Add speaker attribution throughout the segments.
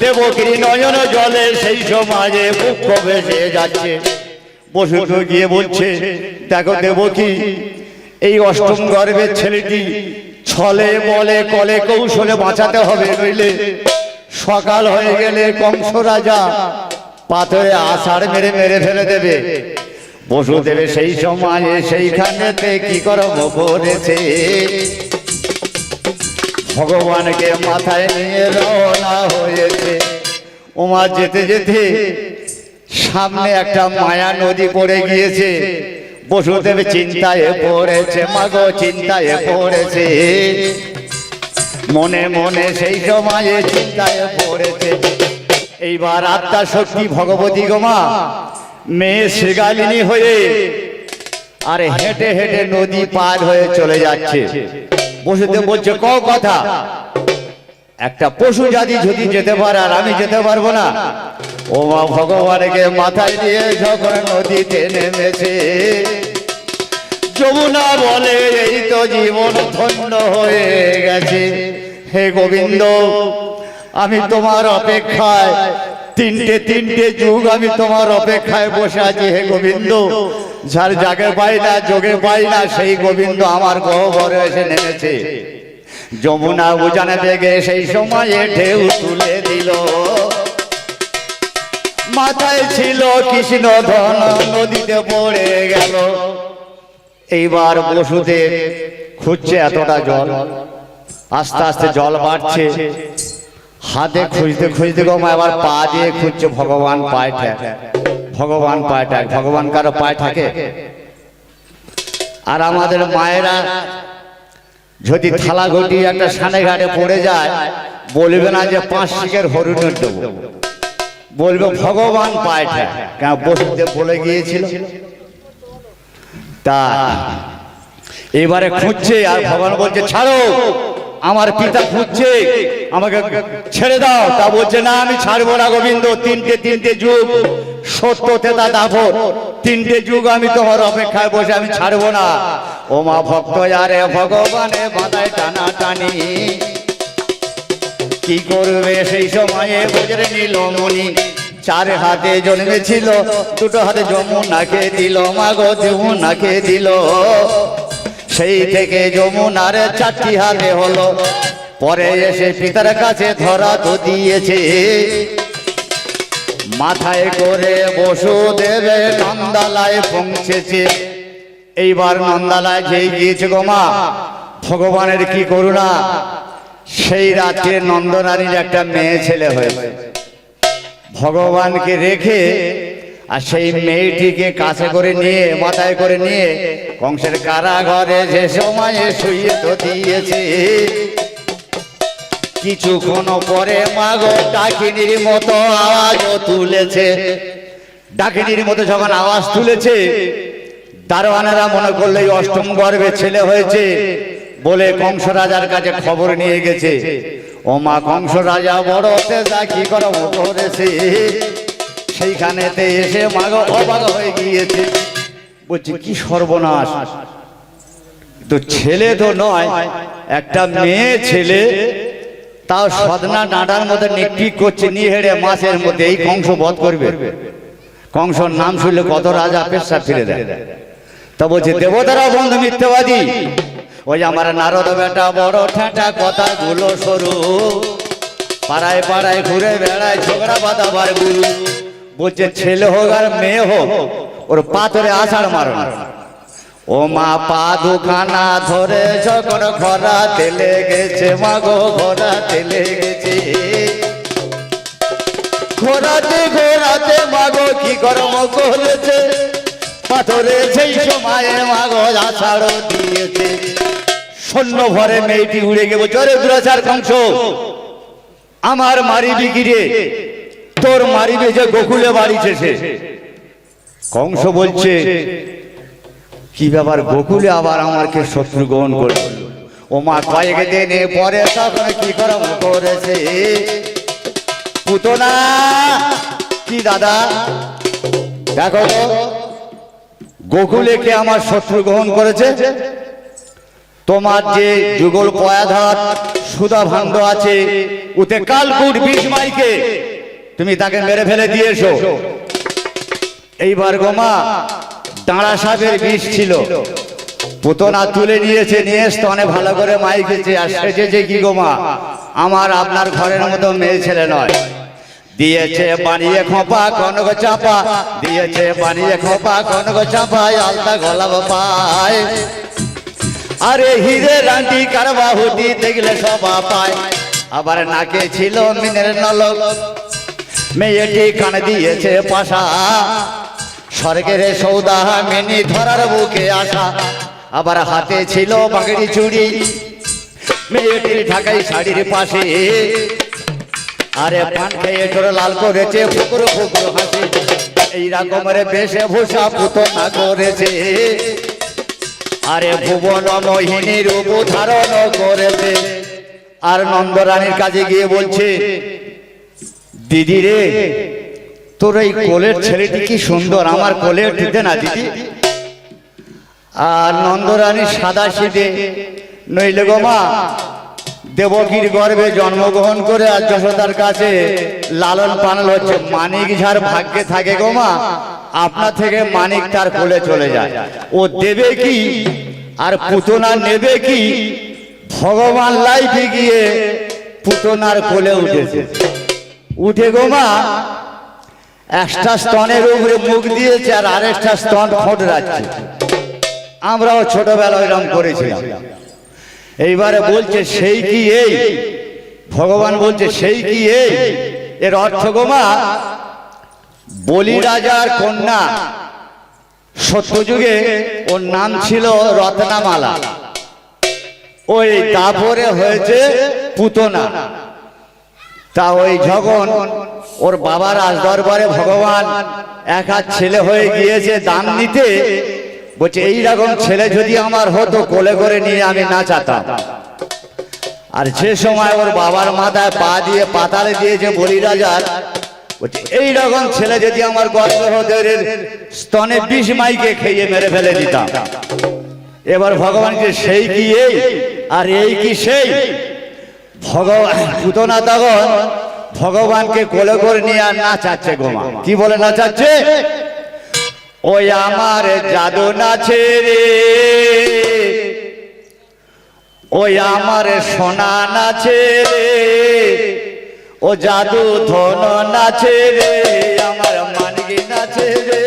Speaker 1: দেবগিরি নয়ন জলে সেই সমাজে মুখ ভেসে যাচ্ছে। বসুত গিয়ে বলছে দেখো দেবকী এই অষ্টম গর্ভের ছেলেটি ছলে বলে কলে কৌশলে বাঁচাতে হবে নইলে। সকাল হয়ে গেলে কংস রাজা পাথরে আষাঢ় মেরে মেরে ফেলে দেবে। বসুদেবে সেই সময়ে সেইখানেতে কি করব করেছে? ভগবানকে মাথায় নিয়ে রওনা হয়েছে। ওমা যেতে যেতে সামনে একটা মায়া নদী পড়ে গিয়েছে। বসুদেব চিন্তায় পড়েছে, মাগো চিন্তায় পড়েছে। মনে মনে সেই সময়ে চিন্তায় পড়েছে। এইবার আত্মা শক্তি ভগবতী গোমা মেয়ে শ্রীগালিনী হয়ে আরে হেঁটে হেঁটে নদী পার হয়ে চলে যাচ্ছে। বসুদেব বলছে ক কথা। একটা পশু জাতি যদি যেতে পারে আর আমি যেতে পারব না। ও মা ভগবানকে মাথায় দিয়ে যখন নদীতে নেমেছে যমুনা বলে এই তো জীবন ধন্য হয়ে গেছে। হে গোবিন্দ আমি তোমার অপেক্ষায় তিনটে তিনটে যুগ আমি তোমার অপেক্ষায় বসে আছি হে গোবিন্দ। যার জাগে পাই না যোগে পাই না, সেই গোবিন্দ আমার গহ্বরে এসে নেমেছে। যমুনা উজানে বেগে সেই সময়ে ঢেউ তুলে দিল। মাথায় ছিল কৃষ্ণ ধন, নদীতে পড়ে গেল। এইবার বসুদেব খুঁজছে এতটা জল। আস্তে আস্তে জল বাড়ছে। হাতে খুঁজতে খুঁজতে গো আবার পা দিয়ে খুঁজছে ভগবান পায় ঠেক ভগবান পায় ঠেক ভগবান কারও পায় থাকে। আর আমাদের মায়েরা যদি থালা ঘটি একটা সানে ঘাটে পড়ে যায় বলবে না যে পাঁচ শিখের হরিণের দেবো। বলবে ভগবান পায় ঠেক কেন বসুদেব বলে গিয়েছিল? তা এবারে খুঁজছে আর ভগবান বলছে ছাড়ো! আমার পিতা খুঁজছে, আমাকে ছেড়ে দাও। তা বলছে, না, আমি ছাড়বো না গোবিন্দ, তিনটে তিনটে যুগ, সত্য, তেতা দাফর তিনটে যুগ আমি তোমার অপেক্ষায় বসে, আমি ছাড়বো না। ও মা ভক্ত, আরে ভগবানে বাধায় টানা টানি কি করবে সেই সময়ে? বজরে নিল মনি চার হাতে জন্মেছিল, দুটো হাতে যমুনাকে দিল। মাগো যমুনাকে দিল। সেই থেকে যমুনার চারটি হাতে হলো। পরে এসে পিতার কাছে ধরা তো দিয়েছে। মাথায় করে বসু দেবে নন্দালায় পৌঁছেছে। এইবার নন্দালায় যেই গিয়েছে গো মা, ভগবানের কি করুণা। সেই রাত্রে নন্দনারীর একটা মেয়ে ছেলে হয়েছে। ভগবানকে রেখে আর সেই মেয়েটিকে কাছে করে নিয়ে মাথায় করে নিয়ে কংসের কারাঘরে যে সময়ে শুয়ে তো দিয়েছে। কিছুক্ষণ পরে মাগো ডাকিনীর মতো আওয়াজও তুলেছে। ডাকিনীর মতো যখন আওয়াজ তুলেছে দারোয়ানেরা মনে করলে এই অষ্টম গর্ভে ছেলে হয়েছে বলে কংস রাজার কাছে খবর নিয়ে গেছে। ও মা কংস রাজা বড় তেজা কি করো করেছে সেইখানেতে এসে মাগো অবাক হয়ে গিয়েছে। বলছে, কি সর্বনাশ। তো ছেলে তো নয়, একটা মেয়ে ছেলে তাও সদনা ডাঁটার মধ্যে নিকটিক করছে, নিহেড়ে মাছের মধ্যে, এই কংস বধ করবে। কংসর নাম শুনলে কত রাজা পেশা ফিরে দেয়। তা বলছে, দেবতারা বন্ধু মিথ্যাবাদী। ওই আমার নারদ বেটা বড় ঠেঁটা কথাগুলো সরু। পাড়ায় পাড়ায় ঘুরে বেড়ায় ঝগড়া বাঁধাবার গুরু। বলছে ছেলে হোক আর মেয়ে হোক ওর পাথরে আষাঢ় মারো। ও মা পা দুখানা ধরে যখন ঘোরা তেলে গেছে মাগো ঘোরা তেলে গেছে ঘোরাতে ঘোরাতে মাগো কি কর্ম করেছে পাথরে সেই সময়ে মাগো আষাঢ় দিয়েছে সৈন্য ভরে মেয়েটি উড়ে গেছে জরে দুরাচার কংস আমার মারিবি গিরে তোর মারিবে যে গোকুলে বাড়িছে সে কংস বলছে কি ব্যাপার গোকুলে আবার আমাকে শত্রু গ্রহণ করল? ও মা কয়েক দিনে পরে তখন কি করম করেছে? পুতনা কি দাদা? দেখো গোকুলে কে আমার শত্রু গ্রহণ করেছে? তোমার যে যুগল পয়াধার সুদা ভান্ড আছে উতে কালকুট বিষ মাইকে তুমি তাকে মেরে ফেলে দিয়েছ। এইবার গোমা দাঁড়া সাপের বিষ ছিল। পুতনা তুলে নিয়েছে নিয়ে স্তনে ভালো করে মাইকেছে আর সেজেছে কি গোমা আমার আপনার ঘরের মতো মেয়ে ছেলে নয়। দিয়েছে বানিয়ে খোপা কনক চাপা। দিয়েছে বানিয়ে খোপা কনক চাপায় আলতা গলা পায় আরে হিরে রান্টি কারবা হুটি দেখলে সবা পায়। আবার নাকে ছিল মিনের নলক। মেয়েটি কান দিয়েছে পাশা। স্বর্গের সৌদা মিনি ধরার বুকে আসা। আবার হাতে ছিল বাগড়ি চুড়ি। মেয়েটির ঢাকাই শাড়ির পাশে। আরে পান খেয়ে তোর লাল করেছে, ফুকুর ফুকুর হাসি। এই রকমের বেশে ভূষা পুতনা করেছে। আরে ভুবন মোহিনী রূপ ধারণ করেছে। আর নন্দরানীর কাছে গিয়ে বলছে দিদি রে, তোর এই কোলের ছেলেটি কি সুন্দর? আমার কোলে দিতে না দিদি। আর নন্দরানী সাদা শীতে নইলে গো মা, দেবকীর গর্ভে জন্মগ্রহণ করে আর যশোদার কাছে লালন পালন হচ্ছে। মানিক ঝাড় ভাগ্যে থাকে গো মা, আপনা থেকে মানিক তার কোলে চলে যায়। ও দেবে কি আর পুতনা নেবে কি? ভগবান লাইফে গিয়ে পুতনার কোলে উঠেছে। উঠে গো মা। একটা স্তনের উপরে মুখ দিয়েছে আর আরেকটা স্তন ফোট রাখছে। আমরাও ছোটবেলা এরকম করেছিলাম। এইবারে বলছে সেই কি এই? ভগবান বলছে সেই কি এই? এর অর্থ গোমা বলি রাজার কন্যা। সত্যযুগে ওর নাম ছিল রত্নামালা। ওই তারপরে হয়েছে পুতনা। তা ওই যখন ওর বাবার রাজ দরবারে ভগবান এক হাত ছেলে হয়ে গিয়েছে দান নিতে বলছে এইরকম ছেলে যদি আমার হতো, কোলে করে নিয়ে আমি নাচাতাম। আর সে সময় ওর বাবার মাথায় পা দিয়ে পাতালে দিয়েছে বলি রাজার বলছে এইরকম ছেলে যদি আমার গর্ব স্তনে বিষ মাইকে খেয়ে মেরে ফেলে দিতাম। এবার ভগবানকে সেই কি এই? আর এই কি সেই? ভগবান পুতনা ভগবানকে কোলে করে নিয়ে আর নাচাচ্ছে গোমা কি বলে নাচাচ্ছে? ওই আমার জাদু নাচে রে। ওই আমার সোনা নাচে রে। ও জাদু ধন নাচে রে। আমার মানগি নাচে রে।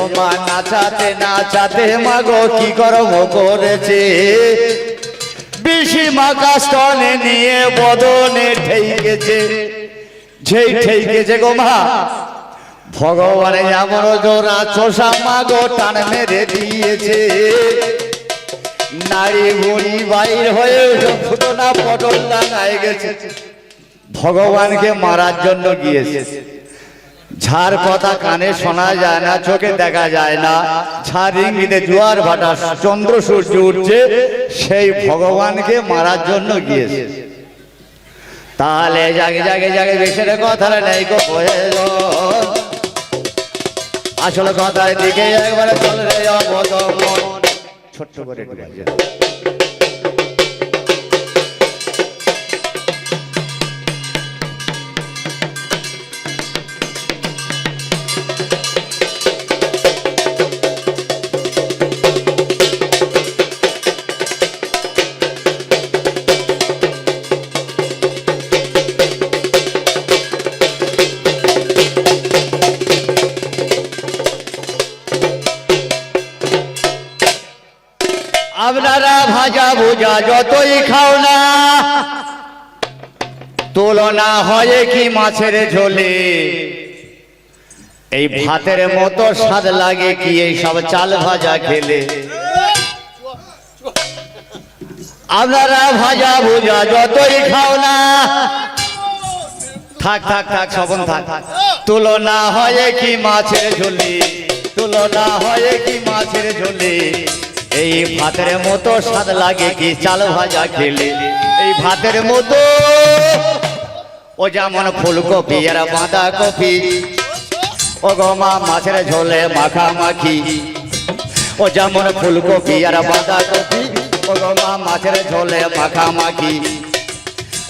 Speaker 1: ও মা নাচাতে নাচাতে মাগো কি করব করেছে? বেশি মাকা স্তনে নিয়ে বদনে ঠেকেছে যেই ঠেকেছে গো মা, ভগবানে এমন জোড়া চোষা মাগো টান মেরে দিয়েছে। নারী বুড়ি বাইর হয়ে ফুটনা পটল ডাঙায় গেছে। ভগবানকে মারার জন্য গিয়েছে। ঝাড় কথা কানে শোনা যায় না চোখে দেখা যায় না। ঝাড় ইঙ্গিতে জোয়ার ভাটা চন্দ্র সূর্য উঠছে সেই ভগবানকে মারার জন্য গিয়েছে। তাহলে জাগে জাগে জাগে বেশের কথা নেই গো আসলে কথার দিকে একবারে চলে ছোট্ট করে আপনারা ভাজা ভুজা যতই খাও না তুলনা হয় কি মাছের ঝোলে? এই ভাতের মতো স্বাদ লাগে কি এই সব চাল ভাজা খেলে? আপনারা ভাজা ভুজা যতই খাও না থাক থাক থাক সবন থাক। তুলনা হয় কি মাছের ঝোলে? তুলনা হয় কি মাছের ঝোলে? এই ভাতের মতো স্বাদ লাগে কি? চাল ভাজা খেলে। এই ভাতের মতো ও যেমন ফুলকপি আর বাঁধাকপি। ও গমা মাছের ঝোলে মাখামাখি। ও যেমন ফুলকপি আর বাঁধাকপি। ও গো মা, মাছের ঝোলে মাখামাখি।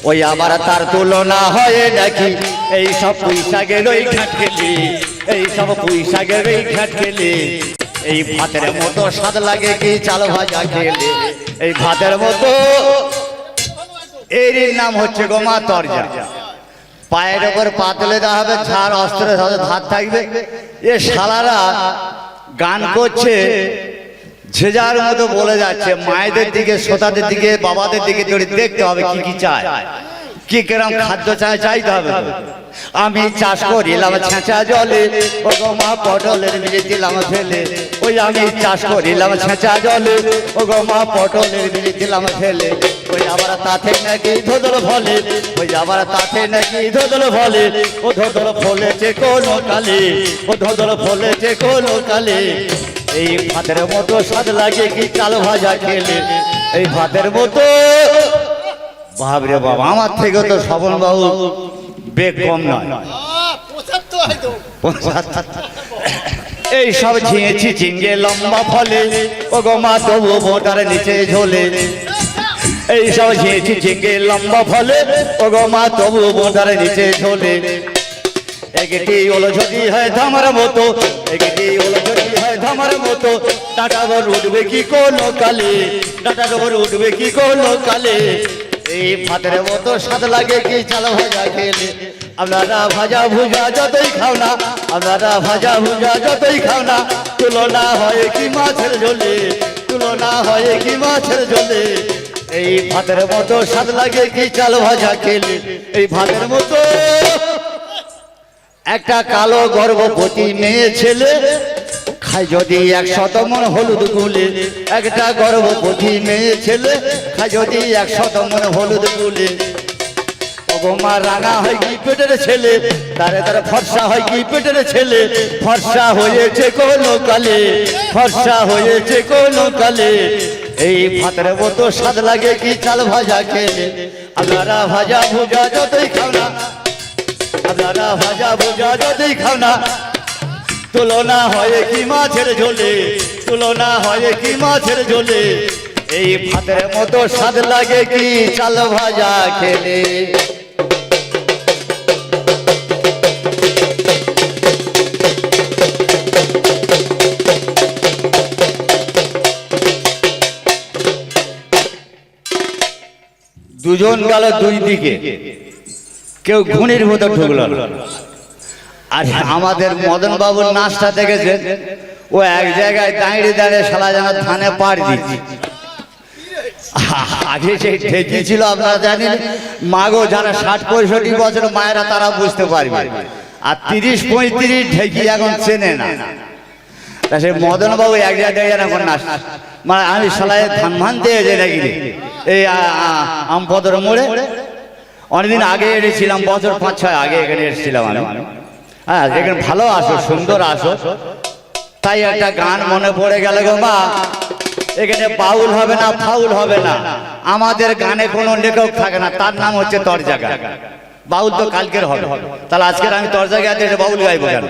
Speaker 1: ওই আবার তার তুলনা হয় নাকি? এই সব পুঁইশাকের ওই ঘাট খেলি। এই সব পুঁইশাকের ওই ঘাট খেলি। এই ভাতের মতো স্বাদ লাগে কি চাল ভাজা খেলে? এই ভাতের মতো এর নাম হচ্ছে গোমা তরজা। পায়ের ওপর পা তুলে দেওয়া হবে ঝাড় অস্ত্রের সাথে ধার থাকবে। এ শালারা গান করছে যে যার মতো বলে যাচ্ছে মায়েদের দিকে শ্রোতাদের দিকে বাবাদের দিকে দেখতে হবে কি কি চায়। কি কিরম খাদ্য চায় চাইতে হবে। আমি চাষ করিলাম ছেঁচা জলে। ও গো মা পটলের বীজ দিলাম ফেলে। ওই আমি চাষ করিলাম ছেঁচা জলে। ও গো মা পটলের বীজ দিলাম ফেলে। ওই আবার তাতে নাকি ধোদল ফলে। ওই আবার তাতে নাকি ধোদল ফলে। ও ধোদল ফলেছে কোনো কালে। ও ধোদল ফলেছে কোনো কালে। এই ভাতের মতো স্বাদ লাগে কি চাল ভাজা খেলে। এই ভাতের মতো বাবরে বাবা আমার থেকে তো স্বপন বাবু বেগ কম নয়। এই সব ঝিঙেছি ঝিঙ্গে লম্বা ফলে ও গো মা তবু মোটার নিচে ঝোলে। এই সব ঝিঙেছি ঝিঙ্গে লম্বা ফলে ও গো মা তবু মোটার নিচে ঝোলে। একটি হলো যদি হয় ধামার মতো একটি হলো যদি হয় ধামার মতো টাটা বর উঠবে কি কোনো কালে? টাটা বর উঠবে কি কোনো কালে? এই ভাতের মতো স্বাদ লাগে কি চাল ভাজা খেলে? আপনারা ভাজা ভুজা যতই খাও না, আপনারা ভাজা ভুজা যতই খাও না, তুলনা হয় কি মাছের ঝোলে, তুলনা হয় কি মাছের ঝোলে। এই ভাতের মতো স্বাদ লাগে কি চাল ভাজা খেলে? এই ভাতের মতো একটা কালো গর্ভবতী মেয়ে ছেলে খায় যদি একশত মন হলুদ গুলে একটা গর্ভবতী মেয়ে ছেলে খায় যদি একশত মন হলুদ গুলে মা, রাঙা হয় কি পেটের ছেলে? তারে তারে ফর্সা হয় কি পেটের ছেলে? ফর্সা হয়েছে কোনো কালে? ফর্সা হয়েছে কোনো কালে? এই ভাতের মতো স্বাদ লাগে কি চাল ভাজা খেলে? আপনারা ভাজা ভুজা যতই খাও না, আপনারা ভাজা ভুজা যতই খাও না তুলনা হয় কি মাছের ঝোলে, তুলনা হয় কি মাছের ঝোলে। এই ভাতের মতো স্বাদ লাগে কি চাল ভাজা খেলে? দুজন গেল দুই দিকে। কেউ ঘুনির মতো ঢুকলো না। আর আমাদের মদন বাবুর নাচটা দেখেছে ও এক জায়গায় দাঁড়িয়ে দাঁড়িয়ে শালা যেন ধানে পাড় দিচ্ছে। আগে সেই ঠেকি ছিল আপনারা জানেন? মাগো যারা ষাট পঁয়ষট্টি বছর মায়েরা তারা বুঝতে পারবে। আর তিরিশ পঁয়ত্রিশ ঠেকি এখন চেনে না। তা সে মদন বাবু এক জায়গায় যেন এখন নাচ মানে আমি শালায় ধান ভান দিয়ে যে নাকি। এই আমপদর মোড়ে। অনেকদিন আগে এসেছিলাম বছর পাঁচ ছয় আগে এখানে এসেছিলাম আমি। হ্যাঁ এখানে ভালো আসো সুন্দর আসো। তাই একটা গান মনে পড়ে গেল গো মা। এখানে বাউল হবে না ফাউল হবে না। আমাদের গানে কোনো লেখক থাকে না তার নাম হচ্ছে তরজাগা। বাউল তো কালকের হবে। তাহলে আজকের আমি তরজাগা বাউল গাইবো কেন?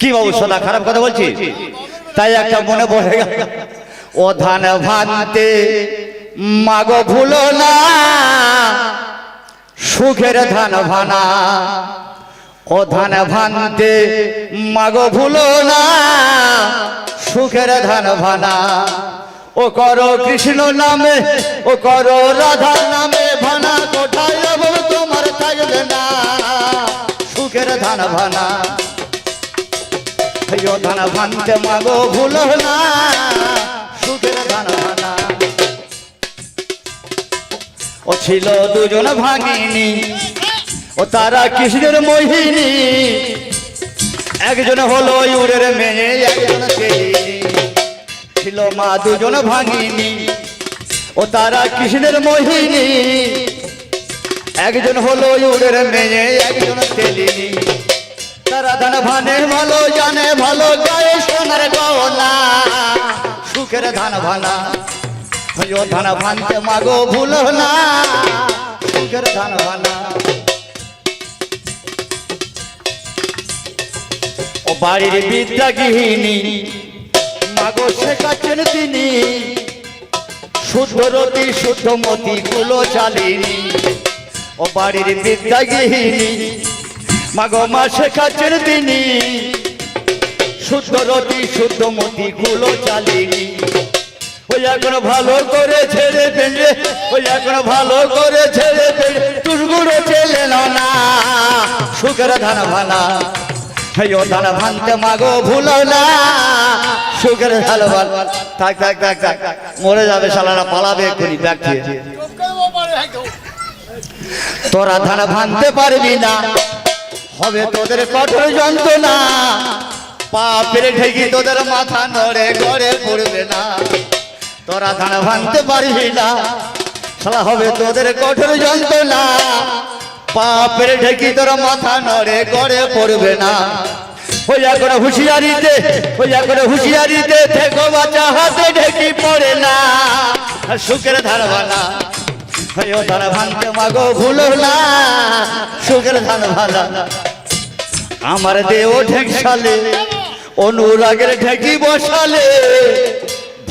Speaker 1: কি বাবু সদা খারাপ কথা বলছি তাই একটা মনে পড়ে গেল। ও ধান ভানতে মাগো ভুলো না সুখের ধান ভানা ও ধান ভানতে মাগো ভুলো না সুখের ধান ভানা। ও করো কৃষ্ণ নামে ও করো রাধা নামে ভানা কোথায় তোমার থাকবে না? সুখের ধান ভানা। ধান ভানতে মাগো ভুলো না সুখের ধান ভানা। ও ছিল দুজন ভাগিনী ও তারা কৃষ্ণের মোহিনী। একজন হলো ইউরের মেয়ে, একজন। ছিল মা দুজন ভাগিনী ও তারা কৃষ্ণের মোহিনী। একজন হলো ইউরের মেয়ে, একজন তেলিনী তারা ধান ভানে ভালো জানে, ভালো গায়ে সোনার গলা সুখের ধান ভানা ধান ভানতে মাগো ভুলো না। সুখের ধান ভানা। বাড়ির বিদ্যা গৃহিণী মাগো শেখাচ্ছেন তিনি। শুদ্ধ রতি শুদ্ধ মতি কুলো চালিনি ও বাড়ির বিদ্যা গৃহিণী মাগো মা শেখাচ্ছেন তিনি। শুদ্ধ রতি শুদ্ধ মতি কুলো চালিনি ওই এখন ভালো করে ছেড়ে পেলে ওই এখন ভালো করে ছেড়ে পেলে টুসগুড়ো ছেলে না সুখের ধান ভানা এই ও ধান ভানতে মাগো ভুলো না। সুখের ভান থাক থাক থাক থাক। মরে যাবে শালারা, পালাবে এক্ষুনি, ব্যাগ দিয়ে। তোরা ধান ভাঙতে পারবি না। হবে তোদের কঠোর যন্ত্রণা। পা পেরে ঠেকি তোদের মাথা নড়ে, গড়ে পড়বে না। তোরা ধান ভাঙতে পারবি না। শালা, হবে তোদের কঠোর যন্ত্রণা। পাপের ঢেকি তোর মাথা নড়ে, গড়ে পড়বে না। ওই এখন হুঁশিয়ারিতে ওই এখন হুঁশিয়ারিতে থেকো বাচ্চা হাতে ঢেকি পড়ে না। সুখের ধান ভানা ও ধান ভাঙতে মাগো ভুলো না। সুখের ভানা আমার দেও ঢেকসালে অনুরাগের ঢেকি বসালে।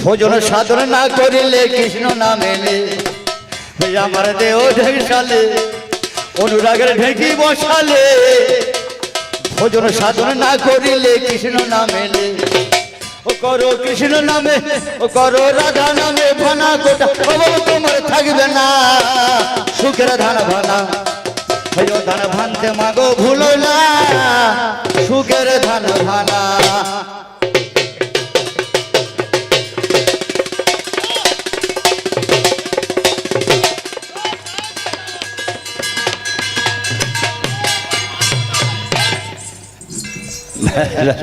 Speaker 1: ভোজন সাধন না করিলে কৃষ্ণ না মেলে। আমার দেহ ঢেকসালে অনুরাগের ঢেকি বসালে, ভোজন সাধন না করিলে কৃষ্ণ না মেলে ও করো কৃষ্ণ নামে, ও করো রাধা নামে ভানা কোটা তোমার থাকবে না, সুখের ধান ভানা। ওই ও ধান ভানতে মাগো ভুলো না, সুখের ধান ভানা।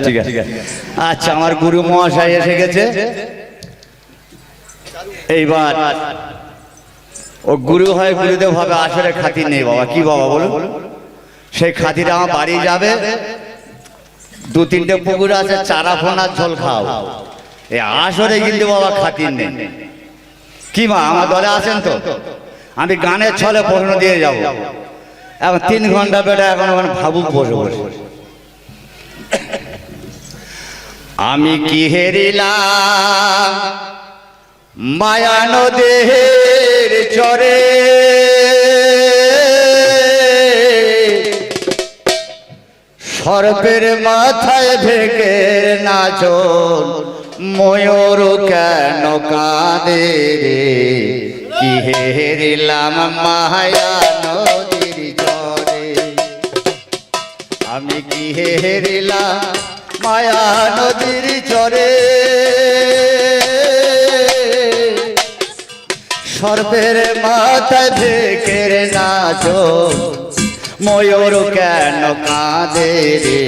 Speaker 1: ঠিক আছে। আচ্ছা আমার গুরু মহাশয় এসে গেছে। এইবার ও গুরু হয় গুরুদেব হবে আসলে খাতির নেই বাবা কি বাবা বলুন? সেই খাতিরে আমার বাড়ি যাবে দু তিনটে পুকুর আছে চারা ফোনার ঝোল খাও। এ আসরে কিন্তু বাবা খাতির নেই। কি মা আমার দলে আছেন তো? আমি গানের ছলে প্রশ্ন দিয়ে যাব। এখন তিন ঘণ্টা বেটা এখন এখন ভাবুক বসে বসে। আমি কি হেরিলা? মায়ানো দেহের চরে। সর্পের মাথায় ভেগের নাচন, ময়ূর কেন কাঁদে রে? কি হেরিলাম মায়া নদীর চরে? আমি কি হেরিলাম মায়া নদীর চরে সর্বের মাথায় ভেকের নাচ, ময়ূর কেন কাঁদে রে?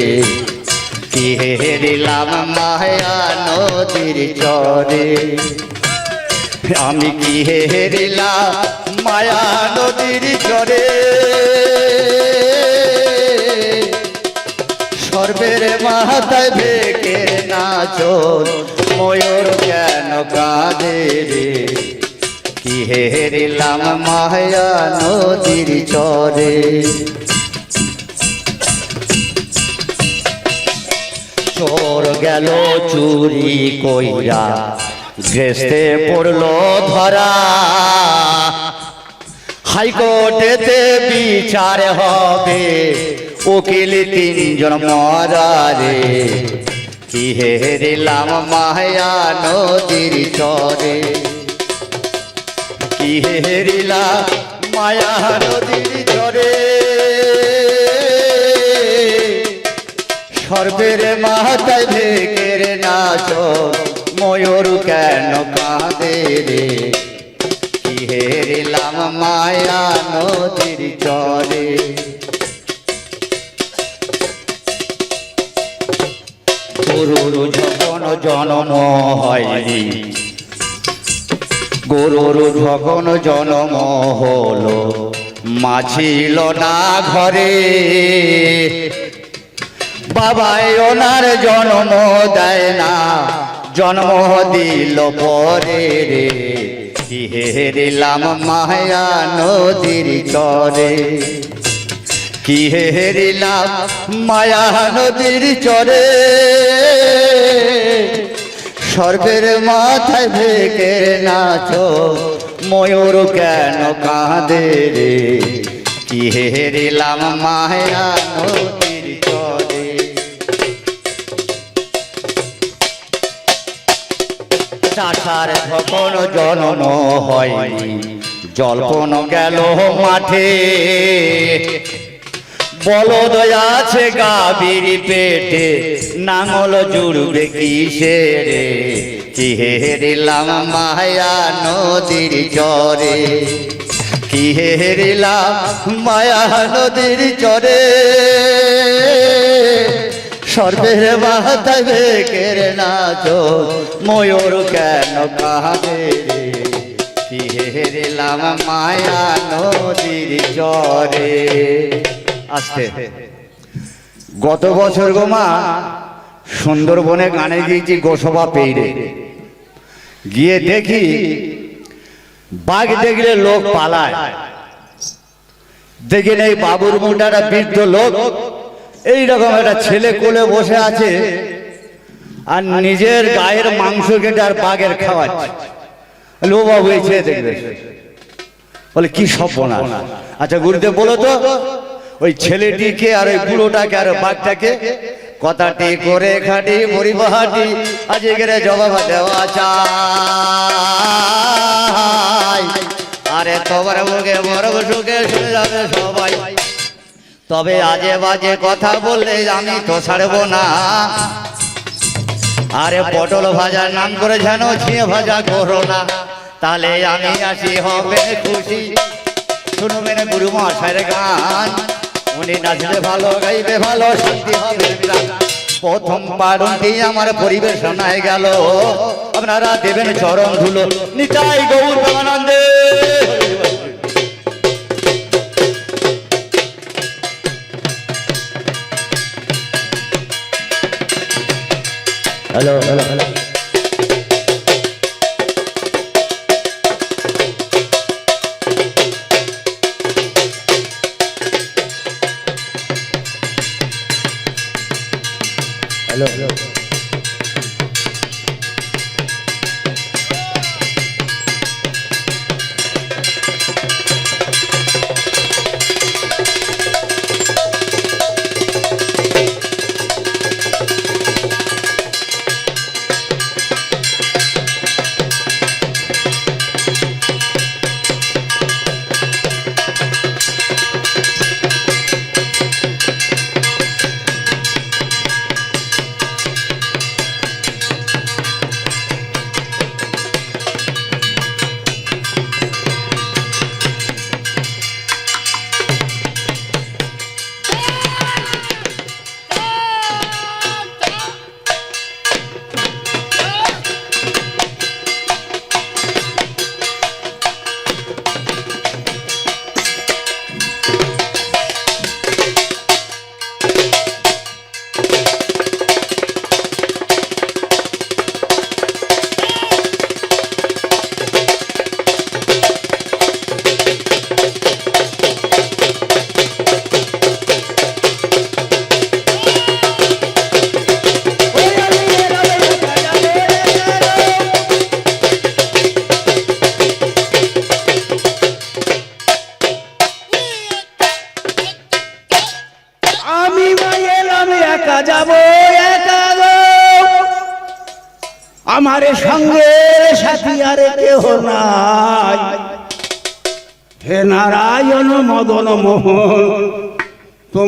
Speaker 1: কি হেরিলাম মায়া নদীর চরে আমি কি হেরিলাম মায়া নদীর চরে সর্বের মাথায় ভেকের নাচন ময়ূর কেন কাঁদে রে। কি হেরিলাম মায়া নদীর চরে। চোর গেল চুরি কইরা, গ্রেস্তে পড়ল ধরা। হাইকোর্টেতে বিচার হবে। উকিল তিনজন মরারে কি হেরিলাম মায়া নদীর চরে। কি হেরিলাম মায়া নদীর চরে। সর্বের মাথায় ভেকের নাচ, ময়ূর কেন কাঁদে রে? কি হেরিলাম মায়া নদীর চরে। জনম হয়নি গরুর যখন জনম হলো মাছিল না ঘরে। বাবাই ওনার জন্ম দেয় না, জন্ম দিল পরে রে। কি হেরিলাম মায়া নদীর চরে। কি হেরিলাম মায়া নদীর চরে। সর্বের মাথায় ভেকের নাচো। ময়ূর কেন কাঁদে রে? কি হেরিলাম মায়া নদীর চরে চাষার তখন জনন হয়নি, জল্পন গেল মাঠে। বলদ আছে গাভীর পেটে, নাঙল জুড়বে কিসে রে কি হেরিলাম মায়া নদীর চরে কি হেরিলাম মায়া নদীর চরে সর্বের মাথায় বেকের নাচো ময়ূর কেন কাঁদে রে? কি হেরিলাম মায়া নদীর চরে আসতে। গত বছর গো মা সুন্দরবনে গানে গিয়েছি গোসবা পেইরে। গিয়ে দেখি বাঘ দেখলে লোক পালায়। দেখি এই বাবুর মুন্ডাটা বৃদ্ধ লোক। এইরকম একটা ছেলে কোলে বসে আছে আর নিজের গায়ের মাংস কেটে আর বাঘের খাওয়াচ্ছে। ও বাবু এই ছেলে দেখবে। বলে কি সর্বনাশ। আচ্ছা গুরুদেব বলো তো ওই ছেলেটিকে আর ওই বুড়োটাকে আর বাঘটাকে কথাটি করে খাটি পরিবাহাটি আজকের জবাব দেওয়া চাই। আরে তোমার মুখে বড় সুখে যাবে সবাই। তবে আজে বাজে কথা বললে আমি তো ছাড়বো না। আরে পটল ভাজার নাম করে যেন ছিঁড়ে ভাজা করো না। তাহলে আমি আসি, হবে খুশি। শুনবেন গুরু মশাইয়ের গান। উনি ভালো গাইবে ভালো, শান্তি হবে। প্রথম পারুনটি আমার পরিবেশনায় গেল। আপনারা দেবেন চরণ ধুলো। নিতাই গৌর প্রেমানন্দে hello hello hello. Hello hello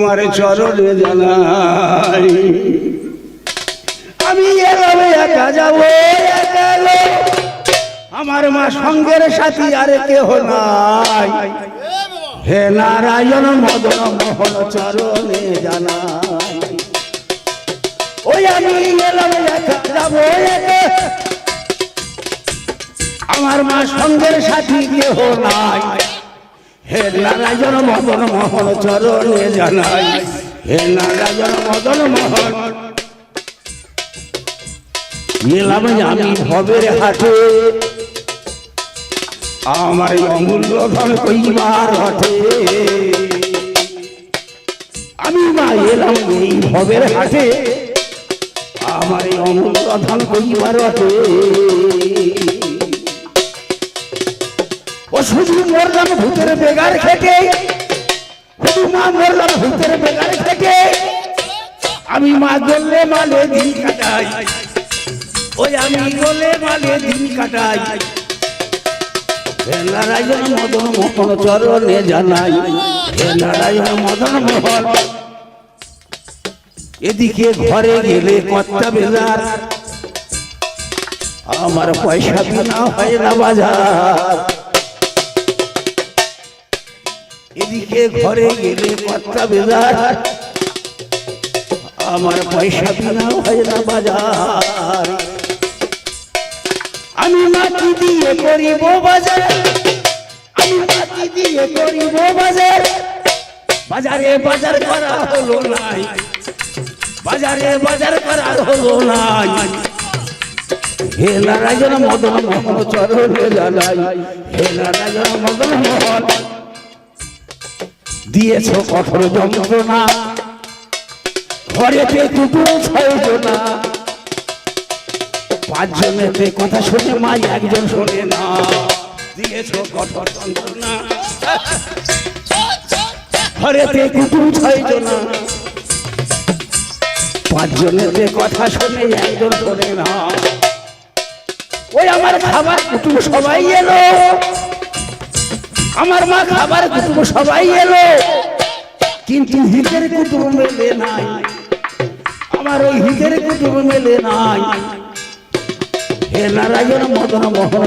Speaker 2: তোমার চরণে জানাই আমি এলাম একা যাব আমার মা সঙ্গের সাথী আর কেহ নাই। হে নারায়ণ, মদন মোহন চরণে জানাই। ওই আমি এলাম, একা যাব। আমার মা সঙ্গের সাথী কেহ নাই। হে নারায়ণ মদন মোহন চরণে জানাই। হে নারায়ণ মদন মোহন। গেলাম আমি ভবের হাটে। আমার অমূল্য ধন কইবার হঠে আমি মা এলাম এই ভবের হাটে। আমার অমূল্য ধন কইবার আছে শুধু মরলাম, ভূতের বেগার খেটে। শুধু মা মরলাম, ভূতের বেগার খেটে। আমি মা গলে মালে দিন কাটাই। ওই আমি গলে মালে দিন কাটাই। মদন মোহন চরণে জানাই। নারায়ণ, মদন মোহন। এদিকে ঘরে গেলে বেজার আমার পয়সা বিনা হয় না বাজার। এদিকে ঘরে গেলে কর্তা বেজার। আমার পয়সা বিনা হয় না বাজার। আমি মাটি দিয়ে করিব বাজার। আমি মাটি দিয়ে করিব বাজার। বাজারে বাজার করা হলো নাই। বাজারে বাজার করা হলো নাই। হে নারায়ণ মদন মোহন চরণে জানাই হে নারায়ণ মদন মোহন দিয়েছ কঠোর যন্ত্রণা ঘরেতে দুটো ছয় জনা পাঁচজনেতে কথা শুনে মা একজন শোনে না। দিয়েছ কঠোর যন্ত্রণা ঘরেতে কুটুম ছয় জনা পাঁচজনেতে কথা শুনে একজন শোনে না। ওই আমার খাবার কুটুম সবাই এলো। আমার মা খাবার কুটুম সবাই এলো। কিন্তু হিতের কুটুম মেলে নাই। আমার ওই হিতের কুটুম মেলে নাই। হে নারায়ণ মদন মোহন